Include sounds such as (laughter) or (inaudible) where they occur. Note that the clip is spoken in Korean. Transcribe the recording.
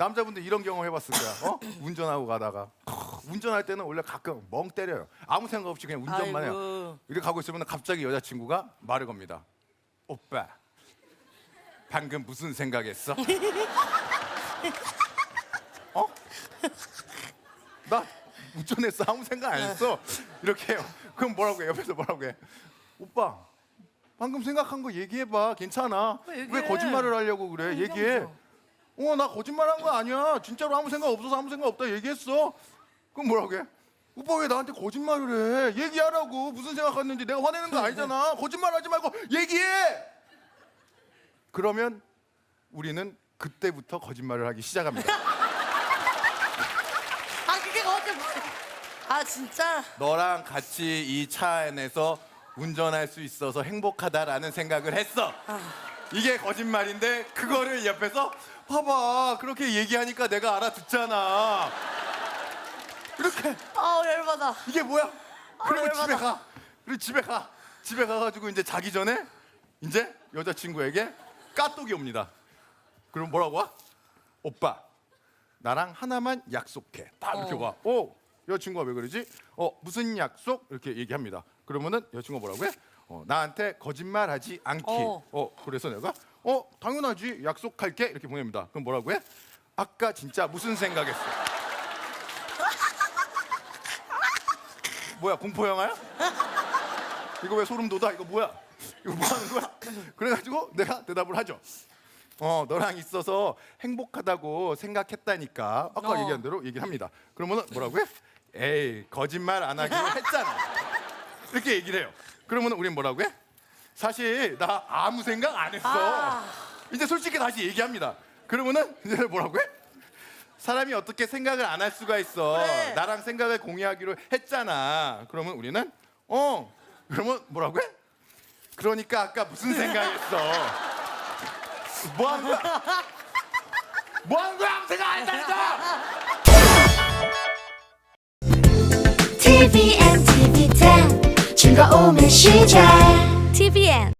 남자분들 이런 경험 해봤을 거야. 어? (coughs) 운전하고 가다가 운전할 때는 원래 가끔 멍 때려요. 아무 생각 없이 그냥 운전만 해요. 이렇게 가고 있으면 갑자기 여자친구가 말을 겁니다. 오빠, 방금 무슨 생각했어? (laughs) 어? 나 운전했어 아무 생각 안 했어. 이렇게 해요. 그럼 뭐라고 해? 옆에서 뭐라고 해? 오빠, 방금 생각한 거 얘기해봐. 괜찮아. 왜 얘기해? 왜 거짓말을 하려고 그래? 얘기해. 어, 나 거짓말한 거 아니야. 진짜로 아무 생각 없어서 아무 생각 없다 얘기했어. 그럼 뭐라고 해? 오빠 왜 나한테 거짓말을 해? 얘기하라고. 무슨 생각했는지 내가 화내는 거 아니잖아. 거짓말하지 말고 얘기해. 그러면 우리는 그때부터 거짓말을 하기 시작합니다. (laughs) 아 그게 거짓말. 아 진짜. 너랑 같이 이 차 안에서 운전할 수 있어서 행복하다라는 생각을 했어. 이게 거짓말인데 그거를 옆에서 봐봐 그렇게 얘기하니까 내가 알아듣잖아. 이렇게 아 열받아. 이게 뭐야? 그리고 열받아. 집에 가. 그리고 집에 가. 집에 가가지고 이제 자기 전에 이제 여자친구에게 까똑이 옵니다. 그럼 뭐라고 와? 오빠 나랑 하나만 약속해. 딱 이렇게 어. 와. 어 여자친구가 왜 그러지? 어 무슨 약속? 이렇게 얘기합니다. 그러면은 여자친구가 뭐라고 해? 어 나한테 거짓말하지 않기. 어. 어 그래서 내가 어 당연하지 약속할게 이렇게 보냅니다. 그럼 뭐라고 해? 아까 진짜 무슨 생각했어? 뭐야 공포 영화야? 이거 왜 소름 돋아? 이거 뭐야? 이거 뭐 하는 거야? 그래가지고 내가 대답을 하죠. 어 너랑 있어서 행복하다고 생각했다니까 아까 어. 얘기한 대로 얘기를 합니다. 그러면은 뭐라고 해? 에이 거짓말 안 하기로 했잖아. 이렇게 얘기를 해요. 그러면 우린 뭐라고 해? 사실 나 아무 생각 안 했어. 아. 이제 솔직히 다시 얘기합니다. 그러면은 이제 뭐라고 해? 사람이 어떻게 생각을 안 할 수가 있어. 그래. 나랑 생각을 공유하기로 했잖아. 그러면 우리는 어 그러면 뭐라고 해? 그러니까 아까 무슨 생각했어? 뭐 한 거야? 뭐 한 거야? 아무 생각 안 했다니까! TVN, TV10 즐거움의 시작 TVN